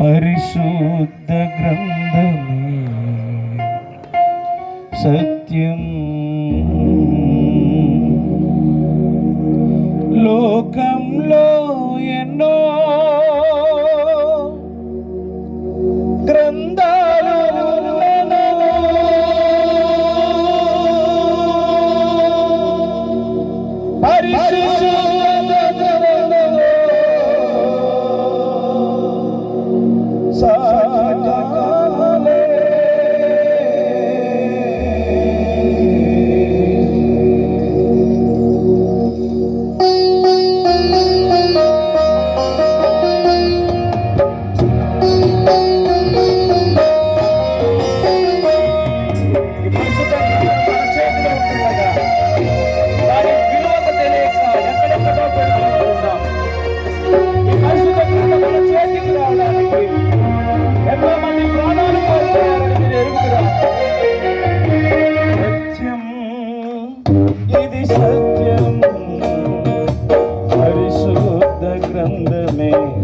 పరిశుద్ధ గ్రంథమే. సత్యం. లోకంలో ఎన్నో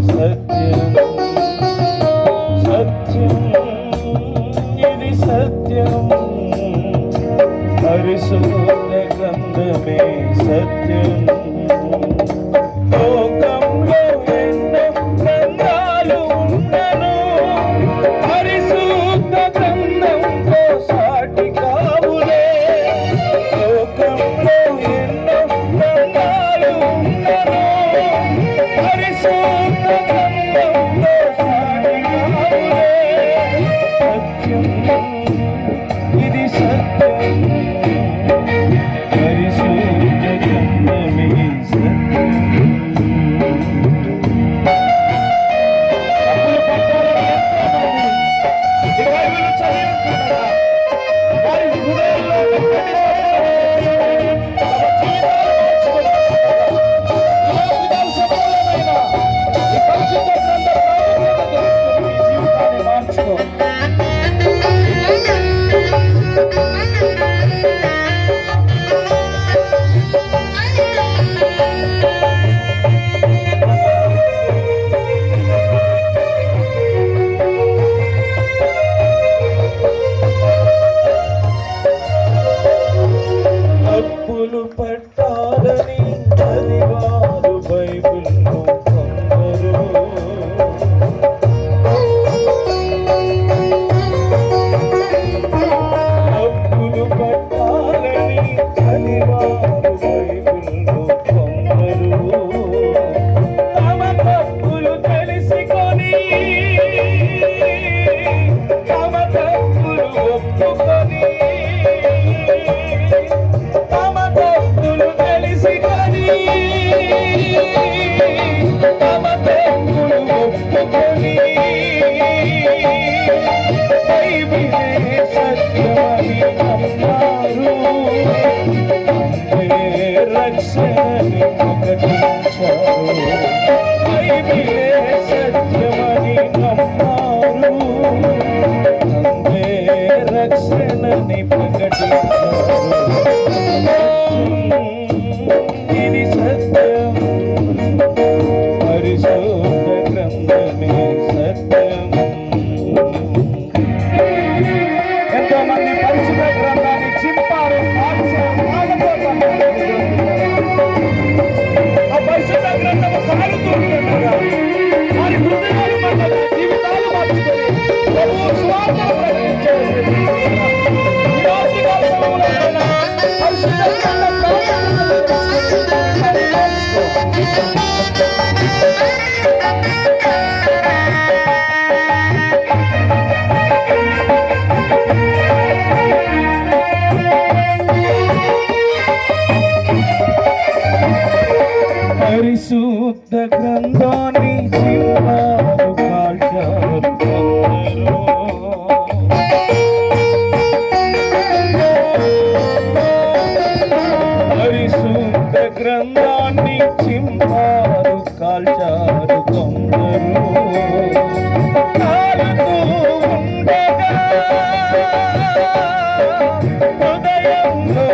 சத்தியம் சத்தியம் இது சத்தியம் பரிசுத்த கந்தமே சத்தியம் పరిశుద్ధ గ్రంథాన్ని చింపాలు కాల్చారు కొందరు. పరిశుద్ధ గ్రంథాన్ని చింపారు కాల్చారు కొందరు. ఉండగా హృదయంలో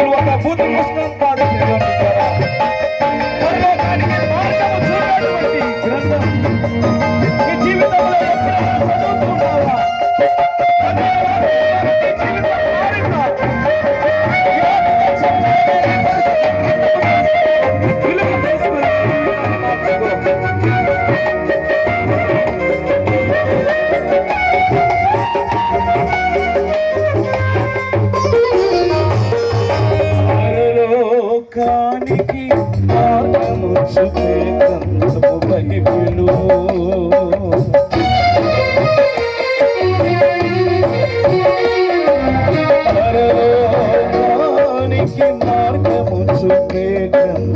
الوضع فوت المسلم بعد الإعلان بالبراءة భక్తికి మార్గము చూపే గ్రంథము బైబిలు మార్గము చూపే గ్రంథం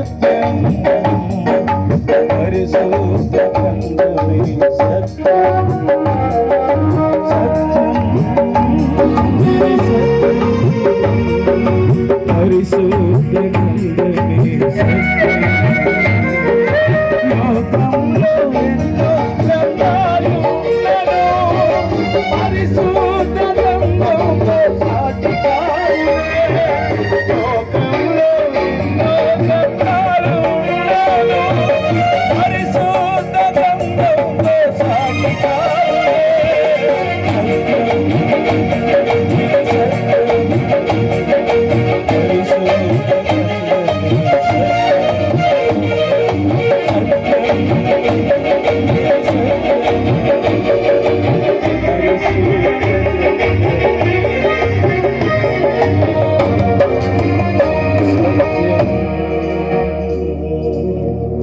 Yeah, yeah, yeah.